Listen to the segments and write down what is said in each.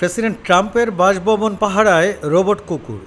President ট্রাম্পের বাসভবন পাহারায় রোবট কুকুর।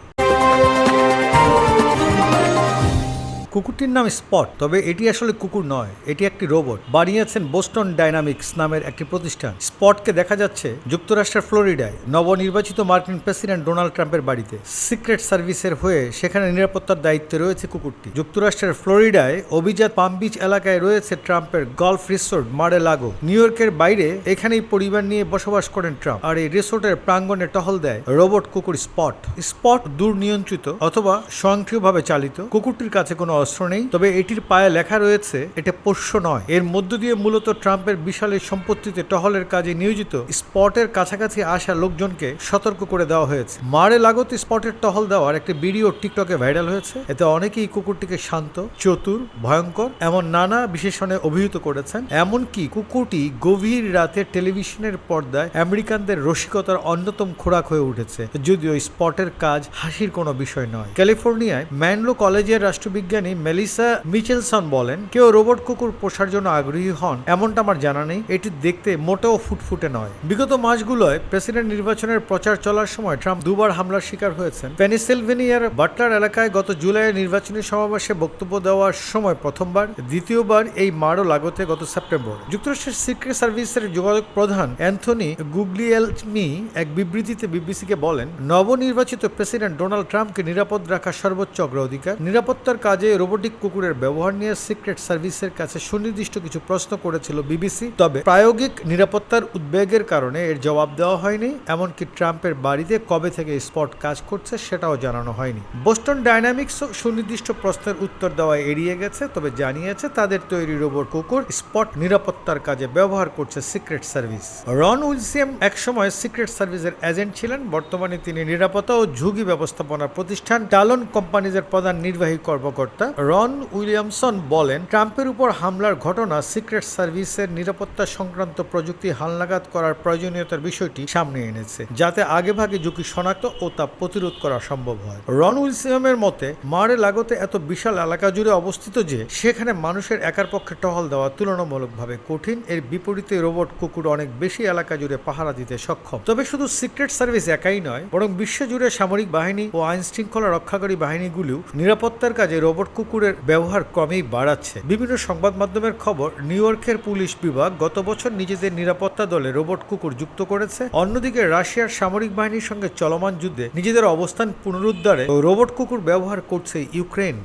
কুকুরটির নাম স্পট, তবে এটি আসলে কুকুর নয়, এটি একটি রোবট। বানিয়েছেন বোস্টন ডাইনামিক্স নামের একটি প্রতিষ্ঠান। স্পটকে দেখা যাচ্ছে যুক্তরাষ্ট্রের ফ্লোরিডায় নবনির্বাচিত মার্কিন প্রেসিডেন্ট ডোনাল্ড ট্রাম্পের বাড়িতে। সিক্রেট সার্ভিসের হয়ে সেখানে নিরাপত্তার দায়িত্বে রয়েছে কুকুরটি। যুক্তরাষ্ট্রের ফ্লোরিডায় অভিজাত পাম বিচ এলাকায় রয়েছে ট্রাম্পের গলফ রিসোর্ট মারে লাগো নিউ ইয়র্কের বাইরে এখানেই পরিবার নিয়ে বসবাস করেন ট্রাম্প আর এই রিসোর্টের প্রাঙ্গণে টহল দেয় রোবট কুকুর স্পট। স্পট দূর নিয়ন্ত্রিত অথবা স্বয়ংক্রিয়ভাবে চালিত। কুকুরটির কাছে কোনো অস্ত্র নেই। তবে এটির পায়ে লেখা রয়েছে, এটা পোষ্য নয়। এর মধ্য দিয়ে মূলত ট্রাম্পের বিশাল সম্পত্তিতে টহলের কাজে নিয়োজিত স্পটের কাছাকাছি আসা লোকজনকে সতর্ক করে দেওয়া হয়েছে। মারে লাগত স্পটের টহল দেওয়ার একটি ভিডিও টিকটকে ভাইরাল হয়েছে। এতে অনেকেই কুকুরটিকে শান্ত, চতুর, ভয়ঙ্কর, এমন নানা বিশেষণে অভিহিত করেছেন। এমনকি কুকুরটি গভীর রাতে টেলিভিশনের পর্দায় আমেরিকানদের রসিকতার অন্যতম খোরাক হয়ে উঠেছে। যদিও স্পটের কাজ হাসির কোনো বিষয় নয়। ক্যালিফোর্নিয়ায় ম্যানলো কলেজের রাষ্ট্রবিজ্ঞানী মেলিসা মিচেলসন বলেন, কেউ রোবট কুকুর পোষার জন্য আগ্রহী হন, এমনটা আমার জানা নেই। এটি দেখতে মোটেও ফুটফুটে নয়। বিগত মাসগুলোয় প্রেসিডেন্ট নির্বাচনের প্রচার চলার সময় ট্রাম্প দুবার হামলার শিকার হয়েছেন। পেনিসিলভেনিয়ার বাটলার এলাকায় গত জুলাইয়ে নির্বাচনী সমাবেশে বক্তব্য দেওয়ার সময় প্রথমবার, দ্বিতীয়বার এই মারও লাগতে গত সেপ্টেম্বর। যুক্তরাষ্ট্রের সিক্রেট সার্ভিসের যোগাযোগ প্রধান অ্যান্থনি গুগলিয়েলমি এক বিবৃতিতে বিবিসিকে বলেন, নবনির্বাচিত প্রেসিডেন্ট ডোনাল্ড ট্রাম্পকে নিরাপদ রাখা সর্বোচ্চ অগ্রাধিকার, নিরাপত্তার কাজে রোবোটিক কুকুরের ব্যবহার নিয়ে সিক্রেট সার্ভিসের কাছে সুনির্দিষ্ট কিছু প্রশ্ন করেছিল বিবিসি। তবে প্রায়োগিক নিরাপত্তার উদ্বেগের কারণে এর জবাব দেওয়া হয়নি, এমনকি ট্রাম্পের বাড়িতে কবে থেকে স্পট কাজ করছে সেটাও জানানো হয়নি। বোস্টন ডাইনামিক্সও সুনির্দিষ্ট প্রশ্নের উত্তর দেওয়া এড়িয়ে গেছে, তবে জানিয়েছে তাদের তৈরি রোবট কুকুর স্পট নিরাপত্তার কাজে ব্যবহার করছে সিক্রেট সার্ভিস। রন উইলসিয়াম একসময় সিক্রেট সার্ভিসের এজেন্ট ছিলেন, বর্তমানে তিনি নিরাপত্তা ও ঝুঁকি ব্যবস্থাপনা প্রতিষ্ঠান টালন কোম্পানিজের প্রধান নির্বাহী কর্মকর্তা। রন উইলিয়ামসন বলেন, ট্রাম্পের উপর হামলার ঘটনা সিক্রেট সার্ভিসের নিরাপত্তা সংক্রান্ত প্রযুক্তি হালনাগাদ করার প্রয়োজনীয়তার বিষয়টি সামনে এনেছে, যাতে আগেভাগে ঝুঁকি শনাক্ত ও তা প্রতিরোধ করা সম্ভব হয়। রন উইলসিয়ামের মতে, মারে লাগতে এত বিশাল এলাকা জুড়ে অবস্থিত যে, সেখানে মানুষের একার পক্ষে টহল দেওয়া তুলনামূলকভাবে কঠিন। এর বিপরীতে রোবট কুকুর অনেক বেশি এলাকা জুড়ে পাহারা দিতে সক্ষম। তবে শুধু সিক্রেট সার্ভিস একাই নয়, বরং বিশ্বজুড়ে সামরিক বাহিনী ও আইন শৃঙ্খলা রক্ষাকারী বাহিনীগুলিও নিরাপত্তার কাজে রোবট কুকুরের ব্যবহার ক্রমেই বাড়াচ্ছে। বিভিন্ন সংবাদ মাধ্যমের খবর, নিউ ইয়র্কের পুলিশ বিভাগ গত বছর নিজেদের নিরাপত্তা দলে রোবট কুকুর যুক্ত করেছে। অন্যদিকে রাশিয়ার সামরিক বাহিনীর সঙ্গে চলমান যুদ্ধে নিজেদের অবস্থান পুনরুদ্ধারে রোবট কুকুর ব্যবহার করছে ইউক্রেন।